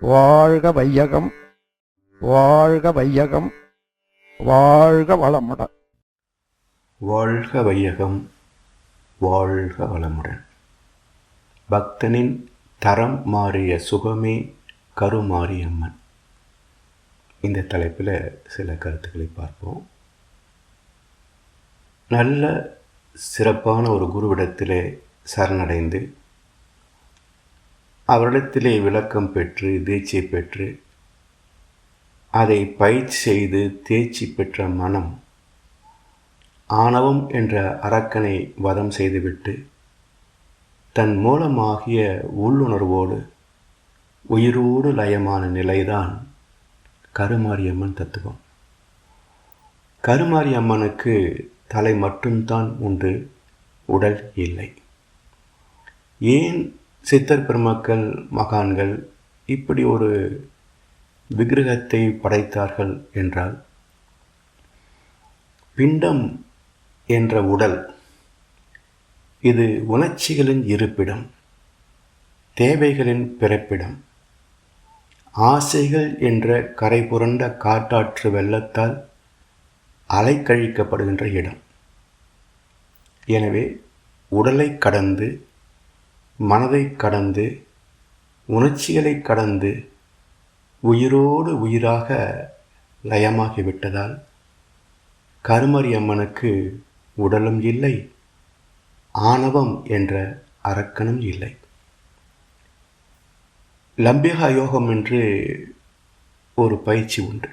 வாழ்க வையகம் வாழ்க வையகம் வாழ்க வளமுடன். வாழ்க வையகம் வாழ்க வளமுடன். பக்தனின் தரம் மாறிய சுகமே கருமாரியம்மன் இந்த தலைப்பில் சில கருத்துக்களை பார்ப்போம். நல்ல சிறப்பான ஒரு குருவிடத்திலே சரணடைந்து அவரிடத்திலே விளக்கம் பெற்று தீட்சை பெற்று அதை பயிற்சி செய்து தேர்ச்சி பெற்ற மனம் ஆணவம் என்ற அரக்கனை வதம் செய்துவிட்டு தன் மூலமாகிய உள்ளுணர்வோடு உயிரோடு லயமான நிலைதான் கருமாரியம்மன் தத்துவம். கருமாரியம்மனுக்கு தலை மட்டும்தான் உண்டு உடல் இல்லை. ஏன் சித்தர் பெருமக்கள் மகான்கள் இப்படி ஒரு விக்கிரகத்தை படைத்தார்கள் என்றால் பிண்டம் என்ற உடல் இது உணர்ச்சிகளின் இருப்பிடம் தேவைகளின் பிறப்பிடம் ஆசைகள் என்ற கரை புரண்ட காட்டாற்று வெள்ளத்தால் அலைக்கழிக்கப்படுகின்ற இடம். எனவே உடலை கடந்து மனதை கடந்து உணர்ச்சிகளை கடந்து உயிரோடு உயிராக லயமாகிவிட்டதால் கருமரி அம்மனுக்கு உடலும் இல்லை ஆணவம் என்ற அரக்கனும் இல்லை. லம்பிகா யோகம் என்று ஒரு பயிற்சி உண்டு.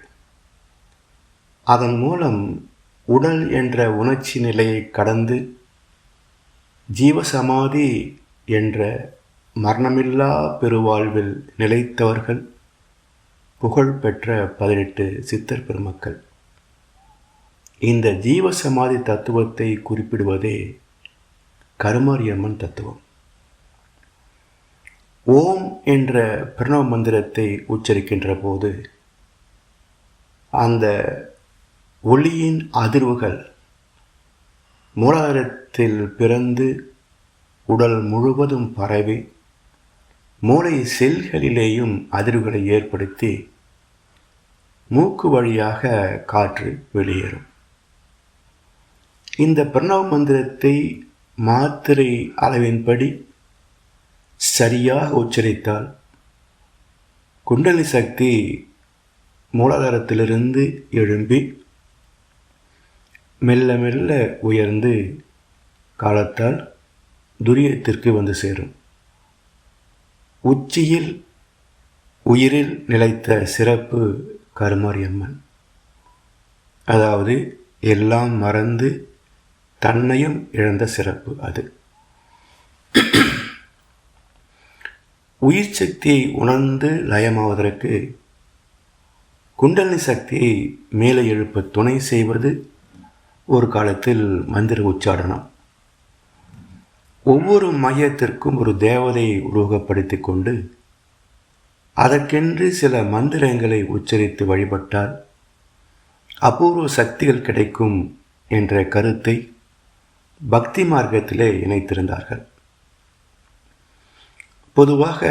அதன் மூலம் உடல் என்ற உணர்ச்சி நிலையை கடந்து ஜீவசமாதி என்ற மரணமில்லா பெருவாழ்வில் நிலைத்தவர்கள் புகழ் பெற்ற பதினெட்டு சித்தர் பெருமக்கள். இந்த ஜீவசமாதி தத்துவத்தை குறிப்பிடுவதே கருமாரியம்மன் தத்துவம். ஓம் என்ற பிரணவ மந்திரத்தை உச்சரிக்கின்ற போது அந்த ஒளியின் அதிர்வுகள் மூலாதாரத்தில் பிறந்து உடல் முழுவதும் பரவி மூளை செல்களிலேயும் அதிர்வுகளை ஏற்படுத்தி மூக்கு வழியாக காற்று வெளியேறும். இந்த பிரணவ மந்திரத்தை மாத்திரை அளவின்படி சரியாக உச்சரித்தால் குண்டலி சக்தி மூலாதாரத்திலிருந்து எழும்பி மெல்ல மெல்ல உயர்ந்து காலத்தால் துரியத்திற்கு வந்து சேரும். உச்சியில் உயிரில் நிலைத்த சிறப்பு கருமாரியம்மன். அதாவது எல்லாம் மறந்து தன்னையும் இழந்த சிறப்பு அது. உயிர் சக்தியை உணர்ந்து லயமாவதற்கு குண்டலினி சக்தியை மேலே எழுப்ப துணை செய்வது ஒரு காலத்தில் மந்திர உச்சாடனம் ஒவ்வொரு மையத்திற்கும் ஒரு தேவதையை உருவகப்படுத்தி கொண்டு அதற்கென்று சில மந்திரங்களை உச்சரித்து வழிபட்டால் அபூர்வ சக்திகள் கிடைக்கும் என்ற கருத்தை பக்தி மார்க்கத்திலே இணைத்திருந்தார்கள். பொதுவாக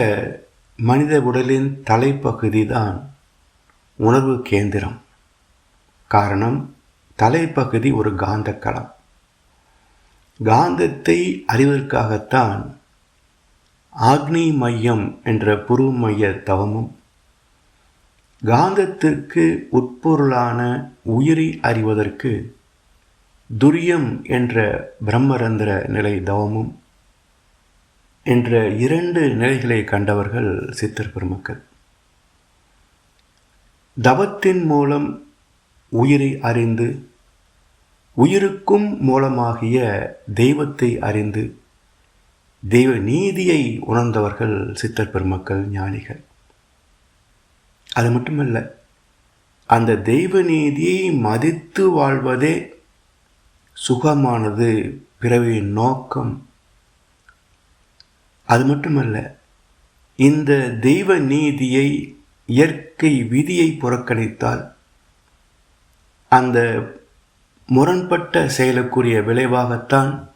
மனித உடலின் தலைப்பகுதி தான் உணர்வு கேந்திரம். காரணம் தலைப்பகுதி ஒரு காந்த களம் காந்தத்தை அறிவதற்காகத்தான் ஆக்னி மையம் என்ற புரு மைய தவமும் காந்தத்திற்கு உட்பொருளான உயிரை அறிவதற்கு துரியம் என்ற பிரம்மரந்திர நிலை தவமும் என்ற இரண்டு நிலைகளை கண்டவர்கள் சித்தர் பெருமக்கள். தவத்தின் மூலம் உயிரை அறிந்து உயிருக்கும் மூலமாகிய தெய்வத்தை அறிந்து தெய்வ நீதியை உணர்ந்தவர்கள் சித்தர் பெருமக்கள் ஞானிகள். அது மட்டுமல்ல அந்த தெய்வ நீதியை மதித்து வாழ்வதே சுகமானது பிறவியின் நோக்கம். அது மட்டுமல்ல இந்த தெய்வ நீதியை இயற்கை விதியை புறக்கணித்தால் அந்த முரண்பட்ட செயலுக்குரிய விளைவாகத்தான்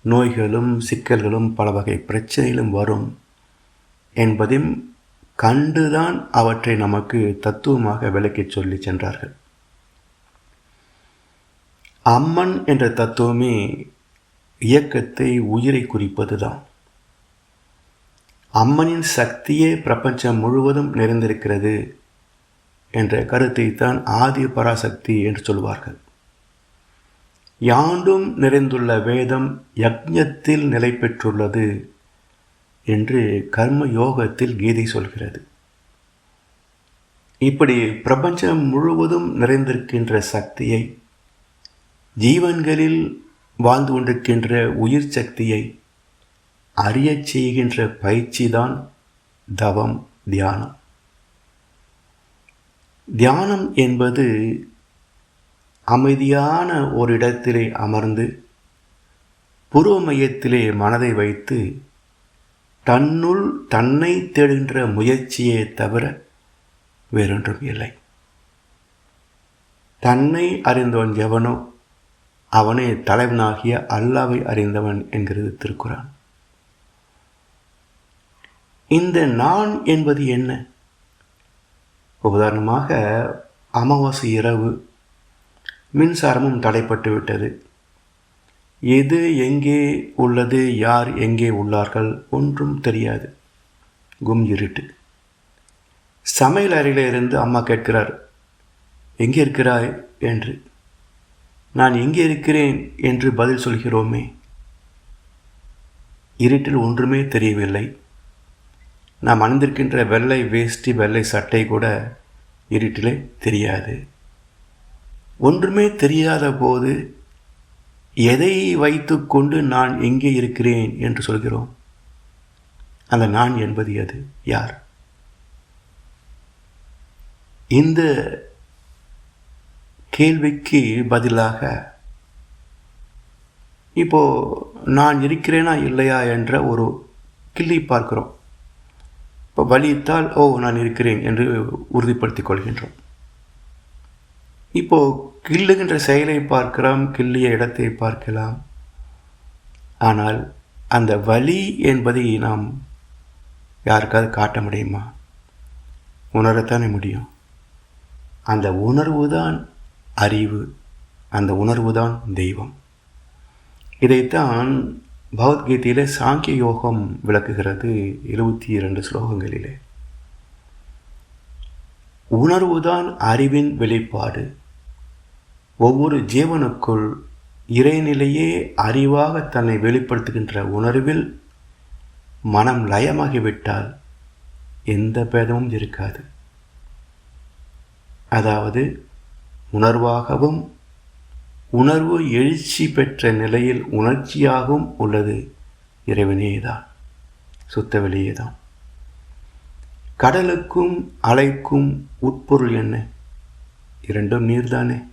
நோய்களும் சிக்கல்களும் பல வகை பிரச்சனைகளும் வரும் என்பதையும் கண்டுதான் அவற்றை நமக்கு தத்துவமாக விளக்கிச் சொல்லி சென்றார்கள். அம்மன் என்ற தத்துவமே இயக்கத்தை உயிரை குறிப்பதுதான். அம்மனின் சக்தியே பிரபஞ்சம் முழுவதும் நிறைந்திருக்கிறது என்ற கருத்தை தான் ஆதி பராசக்தி என்று சொல்வார்கள். யாண்டும் நிறைந்துள்ள வேதம் யக்ஞத்தில் நிலை பெற்றுள்ளது என்று கர்ம யோகத்தில் கீதை சொல்கிறது. இப்படி பிரபஞ்சம் முழுவதும் நிறைந்திருக்கின்ற சக்தியை ஜீவன்களில் வாழ்ந்து கொண்டிருக்கின்ற உயிர் சக்தியை அறியச் செய்கின்ற பயிற்சி தான் தவம் தியானம். தியானம் என்பது அமைதியான ஒரு இடத்திலே அமர்ந்து புருவ மையத்திலே மனதை வைத்து தன்னுள் தன்னை தேடுகின்ற முயற்சியே தவிர வேறொன்றும் இல்லை. தன்னை அறிந்தவன் எவனோ அவனே தலைவனாகிய அல்லாவை அறிந்தவன் என்கிறது திருக்குறான். இந்த நான் என்பது என்ன? உதாரணமாக அமாவாசை இரவு மின்சாரமும் தடைப்பட்டு விட்டது. எது எங்கே உள்ளது யார் எங்கே உள்ளார்கள் ஒன்றும் தெரியாது. கும் இருட்டு. சமையல் அறையில் இருந்து அம்மா கேட்கிறார் எங்கே இருக்கிறாய்? என்று. நான் எங்கே இருக்கிறேன்? என்று பதில் சொல்கிறோமே. இருட்டில் ஒன்றுமே தெரியவில்லை. நாம் அணிந்திருக்கின்ற வெள்ளை வேஷ்டி வெள்ளை சட்டை கூட இருட்டிலே தெரியாது. ஒன்றுமே தெரியாத போது எதை வைத்துக்கொண்டு நான் எங்கே இருக்கிறேன் என்று சொல்கிறோம். அந்த நான் என்பது அது யார்? இந்த கேள்விக்கு பதிலாக இப்போ நான் இருக்கிறேனா இல்லையா என்ற ஒரு கிள்ளி பார்க்கிறோம். இப்போ வலித்தால் ஓ நான் இருக்கிறேன் என்று உறுதிப்படுத்திக் கொள்கின்றோம். இப்போ கில்லுகின்ற செயலை பார்க்கிறோம் கிள்ளிய இடத்தை பார்க்கலாம். ஆனால் அந்த வலி என்பதை நாம் யாருக்காவது காட்ட முடியுமா? உணரத்தானே முடியும். அந்த உணர்வு தான் அறிவு அந்த உணர்வு தான் தெய்வம். இதைத்தான் பகவத்கீதையிலே சாங்கிய யோகம் விளக்குகிறது இருபத்தி இரண்டு ஸ்லோகங்களிலே. உணர்வுதான் அறிவின் வெளிப்பாடு. ஒவ்வொரு ஜீவனுக்குள் இறைநிலையே அறிவாக தன்னை வெளிப்படுத்துகின்ற உணர்வில் மனம் லயமாகிவிட்டால் எந்த பேதமும் இருக்காது. அதாவது உணர்வாகவும் உணர்வு எழுச்சி பெற்ற நிலையில் உணர்ச்சியாகவும் உள்ளது இறைவனேதான். சுத்த வெளியேதான் கடலுக்கும் அலைக்கும் உட்பொருள் என்ன? இரண்டும் நீர்தானே.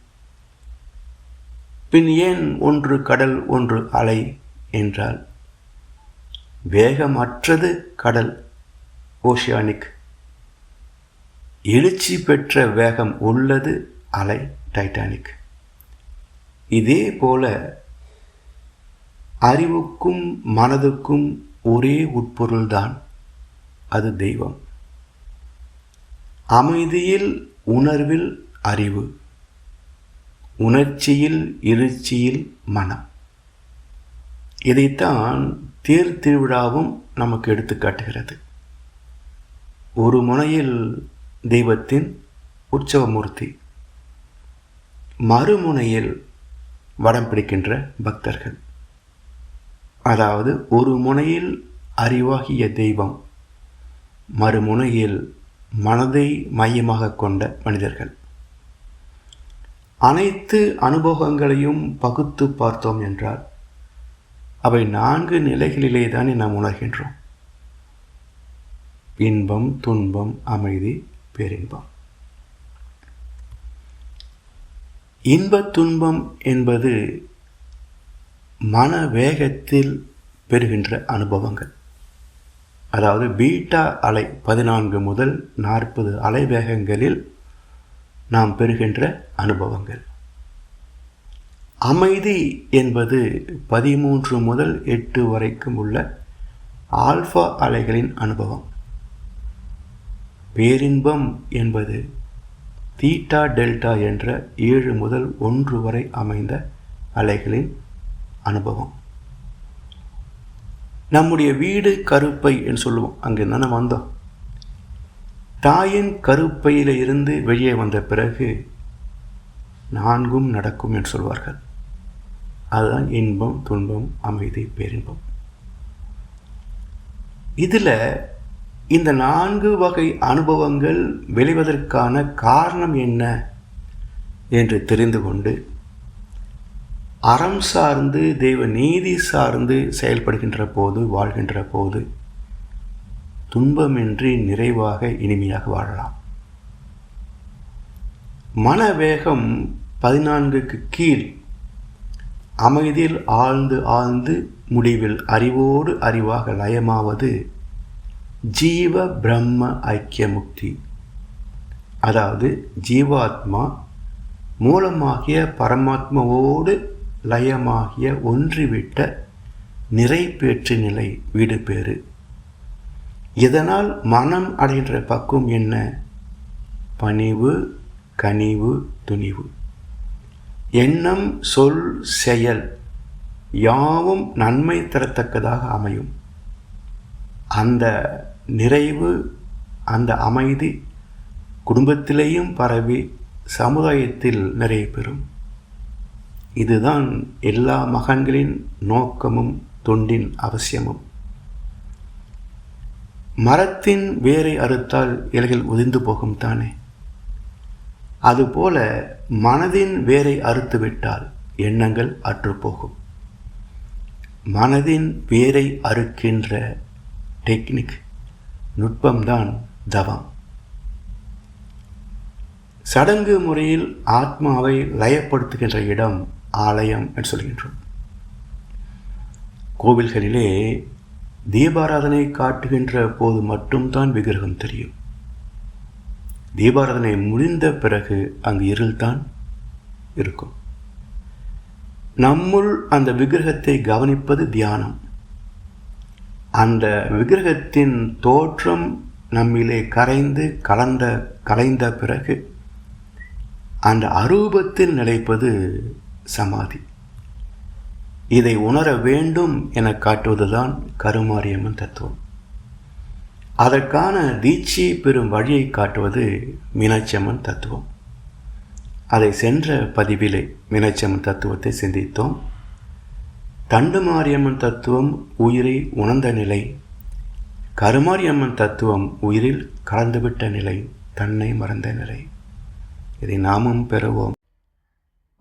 பின் ஏன் ஒன்று கடல் ஒன்று அலை என்றால் வேகமற்றது கடல் ஓஷியானிக். எழுச்சி பெற்ற வேகம் உள்ளது அலை டைட்டானிக். இதே போல அறிவுக்கும் மனதுக்கும் ஒரே உட்பொருள்தான் அது தெய்வம். அமைதியில் உணர்வில் அறிவு உணர்ச்சியில் இருச்சியில் மனம். இதைத்தான் தேர் திருவிழாவும் நமக்கு எடுத்துக்காட்டுகிறது ஒரு முனையில் தெய்வத்தின் உற்சவமூர்த்தி மறுமுனையில் வடம் பிடிக்கின்ற பக்தர்கள். அதாவது ஒரு முனையில் அறிவாகிய தெய்வம் மறுமுனையில் மனதை மையமாக கொண்ட மனிதர்கள். அனைத்து அனுபவங்களையும் பகுத்து பார்த்தோம் என்றால் அவை நான்கு நிலைகளிலே தானே நாம் உணர்கின்றோம். இன்பம் துன்பம் அமைதி பேரின்பம். இன்ப துன்பம் என்பது மன வேகத்தில் பெறுகின்ற அனுபவங்கள். அதாவது பீட்டா அலை பதினான்கு முதல் நாற்பது அலைவேகங்களில் நாம் பெறுகின்ற அனுபவங்கள். அமைதி என்பது பதிமூன்று முதல் எட்டு வரைக்கும் உள்ள ஆல்ஃபா அலைகளின் அனுபவம். பேரின்பம் என்பது தீட்டா டெல்டா என்ற ஏழு முதல் ஒன்று வரை அமைந்த அலைகளின் அனுபவம். நம்முடைய வீடு கருப்பை என்று சொல்லுவோம். அங்கே தானே வந்தோம்? தாயின் கருப்பையில் இருந்து வெளியே வந்த பிறகு நான்கும் நடக்கும் என்று சொல்வார்கள். அதுதான் இன்பம் துன்பம் அமைதி பேரின்பம். இதில் இந்த நான்கு வகை அனுபவங்கள் விளைவதற்கான காரணம் என்ன என்று தெரிந்து கொண்டு அறம் சார்ந்து தெய்வ நீதி சார்ந்து செயல்படுகின்ற போது வாழ்கின்ற போது துன்பமின்றி நிறைவாக இனிமையாக வாழலாம். மனவேகம் பதினான்குக்கு கீழ். அமைதியில் ஆழ்ந்து ஆழ்ந்து முடிவில் அறிவோடு அறிவாக லயமாவது ஜீவ பிரம்ம ஐக்கிய முக்தி. அதாவது ஜீவாத்மா மூலமாகிய பரமாத்மாவோடு லயமாகிய ஒன்றிவிட்ட நிறைப்பேற்று நிலை வீடு பேறு. இதனால் மனம் அடைகின்ற பக்குவம் என்ன? பணிவு கனிவு துணிவு. எண்ணம் சொல் செயல் யாவும் நன்மை தரத்தக்கதாக அமையும். அந்த நிறைவு அந்த அமைதி குடும்பத்திலேயும் பரவி சமுதாயத்தில் நிறைய பெறும். இதுதான் எல்லா மகன்களின் நோக்கமும் தொண்டின் அவசியமும். மரத்தின் வேரை அறுத்தால் இலைகள் உதிர்ந்து போகும் தானே? அதுபோல மனதின் வேரை அறுத்துவிட்டால் எண்ணங்கள் அற்றுப்போகும். மனதின் வேரை அறுக்கின்ற டெக்னிக் நுட்பம்தான் தவம். சடங்கு முறையில் ஆத்மாவை லயப்படுத்துகின்ற இடம் ஆலயம் என்று சொல்கின்றோம். கோவில்களிலே தீபாராதனை காட்டுகின்ற போது மட்டும்தான் விக்கிரகம் தெரியும். தீபாராதனை முடிந்த பிறகு அங்கு இருள்தான் இருக்கும். நம்முள் அந்த விக்கிரகத்தை கவனிப்பது தியானம். அந்த விக்கிரகத்தின் தோற்றம் நம்மிலே கரைந்து கலந்த கலைந்த பிறகு அந்த அரூபத்தில் நிலைப்பது சமாதி. இதை உணர வேண்டும் என காட்டுவதுதான் கருமாரியம்மன் தத்துவம். அதற்கான தீட்சை பெறும் வழியை காட்டுவது மீனாட்சியம்மன் தத்துவம். அதை சென்ற பதிவிலே மீனாட்சியம்மன் தத்துவத்தை சிந்தித்தோம். தண்டுமாரியம்மன் தத்துவம் உயிரை உணர்ந்த நிலை கருமாரியம்மன் தத்துவம் உயிரில் கலந்துவிட்ட நிலை தன்னை மறந்த நிலை. இதை நாமும் பெறுவோம்.